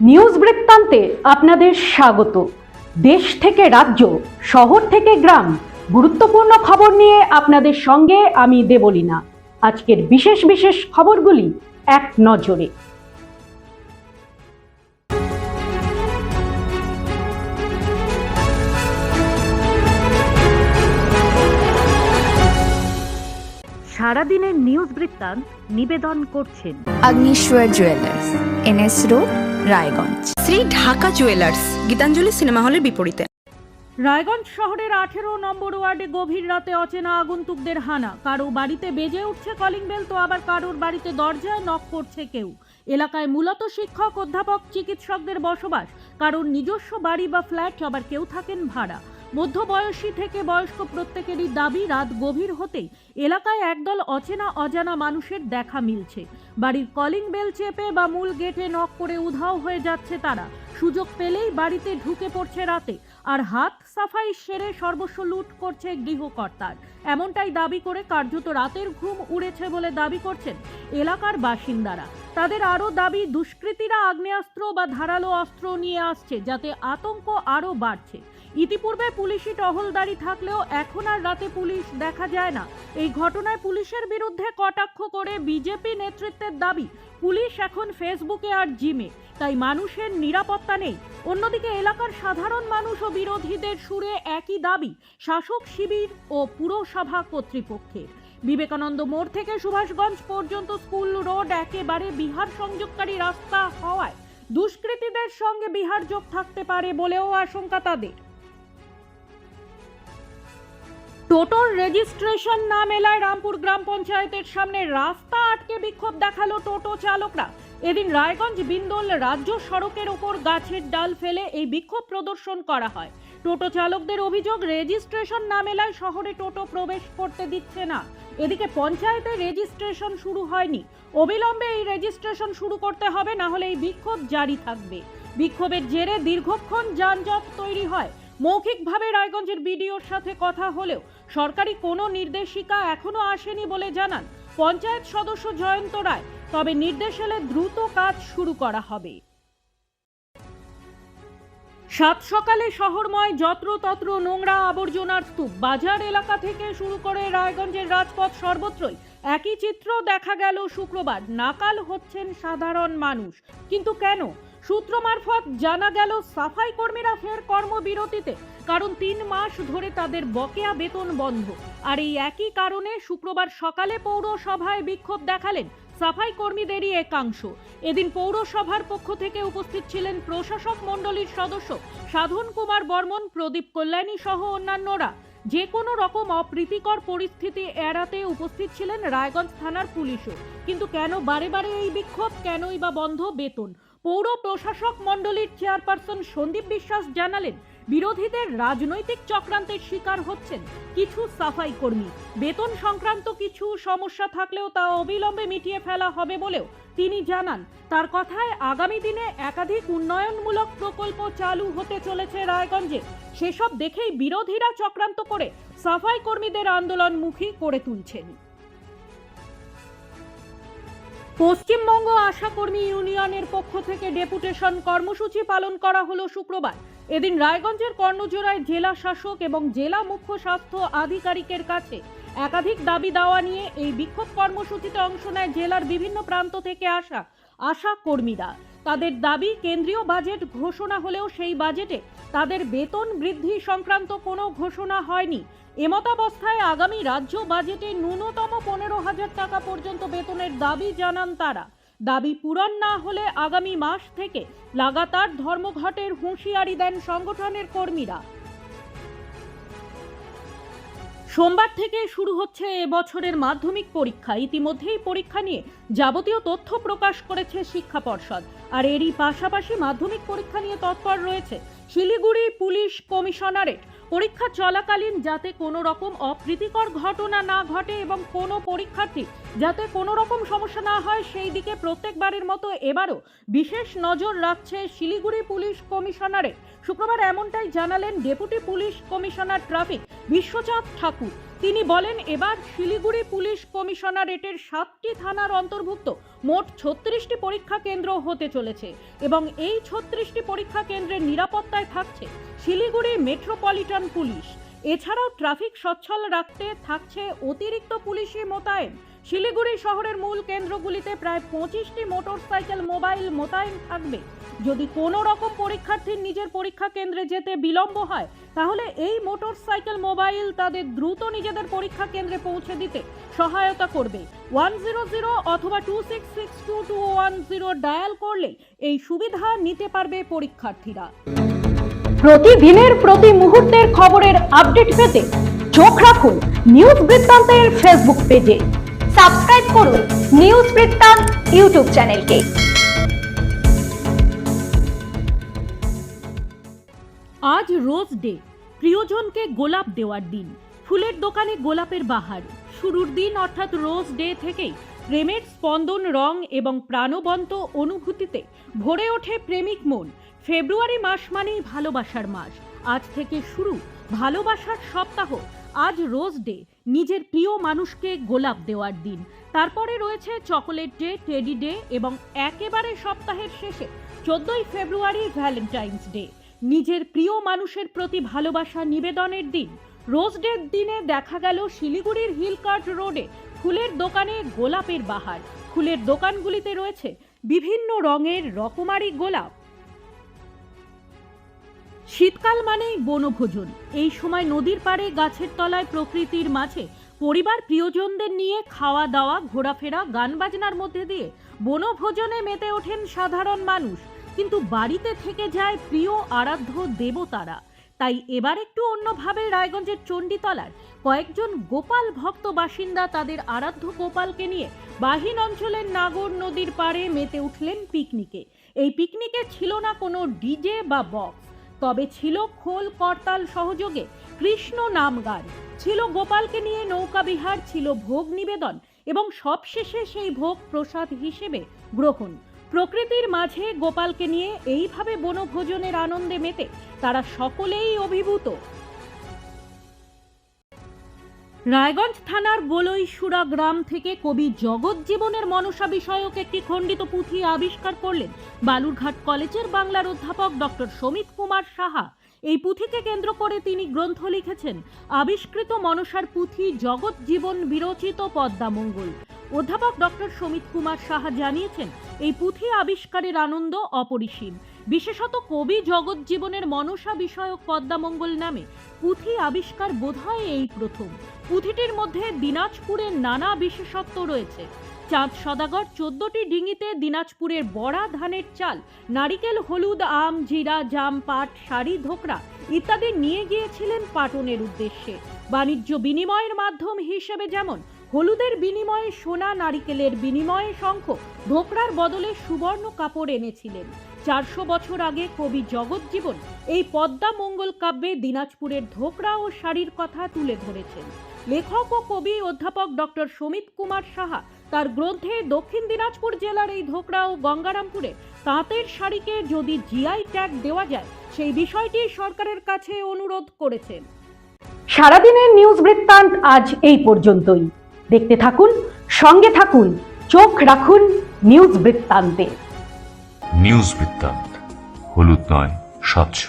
News বৃত্তান্তে আপনাদের স্বাগত। দেশ থেকে রাজ্য, শহর থেকে গ্রাম, গুরুত্বপূর্ণ খবর নিয়ে আপনাদের সঙ্গে আমি দেবলীনা। আজকের বিশেষ বিশেষ খবরগুলি এক নজরে। সারাদিনের নিউজ বৃত্তান্ত নিবেদন করছেন Agnishwar jewellers NS road Raiganj. Shri Dhaka jewellers, Gitanjali cinema হলের বিপরীতে। রায়গঞ্জ শহরের আঠেরো নম্বর ওয়ার্ডে গভীর রাতে অচেনা আগন্তুকদের হানা। কারও বাড়িতে বেজে উঠছে কলিং বেল তো আবার কারোর বাড়িতে দরজায় নক করছে কেউ। এলাকায় মূলত শিক্ষক, অধ্যাপক, চিকিৎসকদের বসবাস। কারোর নিজস্ব বাড়ি বা ফ্ল্যাট আবার কেউ থাকেন ভাড়া। মধ্যবয়সী থেকে বয়স্ক প্রত্যেকেরই দাবি, রাত গভীর হতেই এলাকায় একদল অচেনা অজানা মানুষের দেখা মিলছে। বাড়ির কলিং বেল চেপে বা মূল গেটে নক করে উধাও হয়ে যাচ্ছে তারা। সুযোগ পেলেই বাড়িতে ঢুকে পড়ছে রাতে, আর হাত সাফাই সেরে সর্বস্ব লুট করছে গৃহকর্তার। এমনটাই দাবি করে কার্যত রাতের ঘুম উড়েছে বলে দাবি করছেন এলাকার বাসিন্দারা। তাদের আরও দাবি, দুষ্কৃতীরা আগ্নেয়াস্ত্র বা ধারালো অস্ত্র নিয়ে আসছে যাতে আতঙ্ক আরও বাড়ছে। ইতিপূর্বে পুলিশি টহলদারি থাকলেও এখন আর রাতে পুলিশ দেখা যায় না। এই ঘটনায় পুলিশের বিরুদ্ধে কটাক্ষ করে বিজেপি নেতৃত্বের দাবি, পুলিশ এখন ফেসবুকে আর জিমে। তাই মানুষের নিরাপত্তা নেই। অন্যদিকে এলাকার সাধারণ মানুষ ও বিরোধীদের সুরে একই দাবি, শাসক শিবির ও পুরসভা কর্তৃপক্ষের। বিবেকানন্দ মোড় থেকে সুভাষগঞ্জ পর্যন্ত স্কুল রোড একেবারে বিহার সংযোগকারী রাস্তা হওয়ায় দুষ্কৃতীদের সঙ্গে বিহার যোগ থাকতে পারে বলেও আশঙ্কা তাদের। টোটোর রেজিস্ট্রেশন না মেলায় রামপুর গ্রাম পঞ্চায়েতের সামনে রাস্তা আটকে বিক্ষোভ দেখাল টোটো চালকরা। এদিন রায়গঞ্জ বিন্দোল রাজ্য সড়কের ওপর গাছের ডাল ফেলে এই বিক্ষোভ প্রদর্শন করা হয়। টোটো চালকদের অভিযোগ, রেজিস্ট্রেশন না মেলায় শহরে টোটো প্রবেশ করতে দিচ্ছে না। এদিকে পঞ্চায়েতে রেজিস্ট্রেশন শুরু হয়নি। অবিলম্বে এই রেজিস্ট্রেশন শুরু করতে হবে, না হলে এই বিক্ষোভ জারি থাকবে। বিক্ষোভের জেরে দীর্ঘক্ষণ যানজট তৈরি হয়। মৌখিকভাবে রায়গঞ্জের বিডিওর সাথে কথা হলেও সরকারি কোনো নির্দেশিকা এখনও আসেনি বলে জানান পঞ্চায়েত সদস্য জয়ন্ত রায়। তবে নির্দেশ এলে দ্রুত কাজ শুরু করা হবে। সাত সকালে শহরময় যত্রতত্র নোংরা আবর্জনার স্তূপ। বাজার এলাকা থেকে শুরু করে রায়গঞ্জের রাজপথ সর্বত্রই একই চিত্র দেখা গেল শুক্রবার। নাকাল হচ্ছেন সাধারণ মানুষ। কিন্তু কেন? সূত্র মারফত জানা গেল, সাফাই কর্মীরা ফের কর্মবিরতিতে, কারণ তিন মাস ধরে তাদের বকেয়া বেতন বন্ধ। আর এই একই কারণে শুক্রবার সকালে পৌরসভায় বিক্ষোভ দেখালেন সাফাই কর্মীদেরই একাংশ। এদিন পৌরসভার পক্ষ থেকে উপস্থিত ছিলেন প্রশাসক মণ্ডলীর সদস্য সাধন কুমার বর্মন, প্রদীপ কল্যাণী সহ অন্যান্যরা। যে কোনো রকম অপ্রীতিকর পরিস্থিতি এড়াতে উপস্থিত ছিলেন রায়গঞ্জ থানার পুলিশও। কিন্তু কেন বারে বারে এই বিক্ষোভ? কেনই বা বন্ধ বেতন? পৌর প্রশাসক মণ্ডলীর চেয়ারপারসন সন্দীপ বিশ্বাস জানালেন, বিরোধীদের রাজনৈতিক চক্রান্তের শিকার হচ্ছেন কিছু সাফাই কর্মী। বেতন সংক্রান্ত কিছু সমস্যা থাকলেও তা অবিলম্বে মিটিয়ে ফেলা হবে বলেও তিনি জানান। তার কথায় আগামী দিনে একাধিক উন্নয়নমূলক প্রকল্প চালু হতে চলেছে রায়গঞ্জে। সেসব দেখেই বিরোধীরা চক্রান্ত করে সাফাই কর্মীদের আন্দোলনমুখী করে তুলছেন। পশ্চিমবঙ্গ আশাকর্মী ইউনিয়নের পক্ষ থেকে ডেপুটেশন কর্মসূচি পালন করা হলো শুক্রবার। এদিন রায়গঞ্জের কর্ণজোড়ায় জেলা শাসক এবং জেলা মুখ্য স্বাস্থ্য আধিকারিকের কাছে একাধিক দাবি দাওয়া নিয়ে এই বিক্ষোভ কর্মসূচিতে অংশ নেয় জেলার বিভিন্ন প্রান্ত থেকে আসা আশা কর্মীরা। তাদের দাবি, কেন্দ্রীয় বাজেট ঘোষণা হলেও সেই বাজেটে তাদের বেতন বৃদ্ধি সংক্রান্ত কোনো ঘোষণা হয়নি। এমতাবস্থায় আগামী রাজ্য বাজেটে ন্যূনতম পনেরো হাজার টাকা পর্যন্ত বেতনের দাবি জানান তারা। দাবি পূরণ না হলে আগামী মাস থেকে লাগাতার ধর্মঘটের হুঁশিয়ারি দেন সংগঠনের কর্মীরা। সোমবার থেকে শুরু হচ্ছে এবছরের মাধ্যমিক পরীক্ষা। ইতিমধ্যেই পরীক্ষা নিয়ে যাবতীয় তথ্য প্রকাশ করেছে শিক্ষা পর্ষদ। আর এরই পাশাপাশি মাধ্যমিক পরীক্ষা নিয়ে তৎপর রয়েছে শিলিগুড়ি পুলিশ কমিশনারেট। পরীক্ষা চলাকালীন যাতে কোনো রকম অপ্রীতিকর ঘটনা না ঘটে এবং কোনো পরীক্ষার্থী যাতে কোনো রকম সমস্যা না হয়, সেই দিকে প্রত্যেকবারের মতো এবারও বিশেষ নজর রাখছে শিলিগুড়ি পুলিশ কমিশনারে শুক্রবার এমনটাই জানালেন deputy police commissioner traffic Bishwachand Thakur. তিনি বলেন, এবার শিলিগুড়ি পুলিশ কমিশনারেটের সাতটি থানার অন্তর্ভুক্ত মোট ছত্রিশটি পরীক্ষা কেন্দ্র হতে চলেছে এবং এই ছত্রিশটি পরীক্ষা কেন্দ্রের নিরাপত্তায় থাকছে শিলিগুড়ি মেট্রোপলিটন পুলিশ। এছাড়াও ট্রাফিক সচ্ছল রাখতে থাকছে অতিরিক্ত পুলিশি মোতায়েন। শিলিগুড়ি শহরের মূল কেন্দ্রগুলিতে প্রায় পঁচিশটি মোটরসাইকেল, মোবাইল মোতায়েন থাকবে। যদি কোনো রকম পরীক্ষার্থীর নিজের পরীক্ষা কেন্দ্রে যেতে বিলম্ব হয় তাহলে এই মোটরসাইকেল, মোবাইল তাদের দ্রুত নিজেদের পরীক্ষা কেন্দ্রে পৌঁছে দিতে সহায়তা করবে। ওয়ান জিরো জিরো অথবা two six six two two one zero dial করলে এই সুবিধা নিতে পারবে পরীক্ষার্থীরা। প্রতিদিনের প্রতি মুহূর্তের খবরের আপডেট পেতে চোখ রাখুন নিউজ বৃত্তান্তের ফেসবুক পেজে। সাবস্ক্রাইব করুন নিউজ বৃত্তান্ত ইউটিউব চ্যানেলকে। আজ রোজ ডে। প্রিয়জনকে গোলাপ দেওয়ার দিন। ফুলের দোকানে গোলাপের বাহার। শুরুর দিন অর্থাৎ রোজ ডে থেকেই প্রেমের স্পন্দন রং এবং প্রাণবন্ত অনুভূতিতে ভরে ওঠে প্রেমিক মন। ফেব্রুয়ারি মাস মানেই ভালোবাসার মাস। আজ থেকে শুরু ভালোবাসার সপ্তাহ। আজ রোজ ডে। নিজের প্রিয় মানুষকে গোলাপ দেওয়ার দিন। তারপরে রয়েছে চকোলেট ডে, টেডি ডে এবং একেবারে সপ্তাহের শেষে চোদ্দই ফেব্রুয়ারি ভ্যালেন্টাইন্স ডে। নিজের প্রিয় মানুষের প্রতি ভালোবাসা নিবেদনের দিন। রোজ ডের দিনে দেখা গেল শিলিগুড়ির হিলকার্ট রোডে ফুলের দোকানে গোলাপের বাহার। ফুলের দোকানগুলিতে রয়েছে বিভিন্ন রঙের রকমারি গোলাপ। শীতকাল মানেই বনভোজন। এই সময় নদীর পাড়ে গাছের তলায় প্রকৃতির মাঝে পরিবার প্রিয়জনদের নিয়ে খাওয়া দাওয়া ঘোরাফেরা গান বাজনার মধ্যে দিয়ে বনভোজনে মেতে ওঠেন সাধারণ মানুষ। কিন্তু বাড়িতে থেকে যায় প্রিয় আরাধ্য দেবতারা। তাই এবার একটু অন্যভাবে রায়গঞ্জের চণ্ডীতলার কয়েকজন গোপাল ভক্ত বাসিন্দা তাদের আরাধ্য গোপালকে নিয়ে বাহিন অঞ্চলের নাগর নদীর পাড়ে মেতে উঠলেন পিকনিকে। এই পিকনিকে ছিল না কোনো ডিজে বা বক্স, তবে ছিল খোল করতাল সহযোগে কৃষ্ণ নাম গান। ছিল গোপালকে নিয়ে নৌকা বিহার, ছিল ভোগ নিবেদন এবং সবশেষে সেই ভোগ প্রসাদ হিসেবে গ্রহণ। প্রকৃতির মাঝে গোপালকে নিয়ে এইভাবে বনভোজনের আনন্দে মেতে তারা সকলেই অভিভূত। রায়গঞ্জ থানার গোলইসুরা গ্রাম থেকে কবি জগৎ জীবনের মনসা বিষয়ক একটি খণ্ডিত পুঁথি আবিষ্কার করলেন বালুরঘাট কলেজের বাংলার অধ্যাপক ডক্টর সমিত কুমার সাহা। এই পুঁথিকে কেন্দ্র করে তিনি গ্রন্থ লিখেছেন, আবিষ্কৃত মনসার পুঁথি জগৎ জীবন বিরচিত পদ্মামঙ্গল অধ্যাপক ডক্টর সমিত কুমার সাহা জানিয়েছেন, এই পুঁথি আবিষ্কারের আনন্দ অপরিসীম। বিশেষত কবি জগৎ জীবনের মনসা বিষয়ক পদ্মামঙ্গল নামে পুঁথি আবিষ্কার বোধহয় এই প্রথম। পুঁথিটির মধ্যে দিনাজপুরের নানা বিশেষত্ব রয়েছে। চাঁদ সদাগর, চোদ্দটি ডিঙিতে দিনাজপুরের বড়া ধানের চাল, নারিকেল, হলুদ, আম, জিরা, জাম, পাট, শাড়ি, ধোকরা ইত্যাদি নিয়ে গিয়েছিলেন পাটনের উদ্দেশ্যে। বাণিজ্য বিনিময়ের মাধ্যম হিসেবে যেমন হলুদের বিনিময়ে সোনা, নারিকেলের বিনিময়ে শঙ্খ, ধোকরার বদলে সুবর্ণ কাপড় এনেছিলেন। চারশো বছর আগে কবি জগৎজীবন এই পদ্মা মঙ্গল কাব্যে দিনাজপুরের ধোকরা ও শাড়ির কথা তুলে ধরেছেন। লেখক ও কবি অধ্যাপক ডক্টর সমিত কুমার সাহা তার গ্রন্থে দক্ষিণ দিনাজপুর জেলার এই ধোকরা ও গঙ্গারামপুরে তাঁতের শাড়িকে যদি জিআই ট্যাগ দেওয়া যায়, সেই বিষয়টি সরকারের কাছে অনুরোধ করেছেন। সারাদিনের নিউজ বৃত্তান্ত আজ এই পর্যন্তই। দেখতে থাকুন, সঙ্গে থাকুন, চোখ রাখুন নিউজ বৃত্তান্তে। নিউজ বৃত্তান্ত, হলুদ নয়, স্বচ্ছ।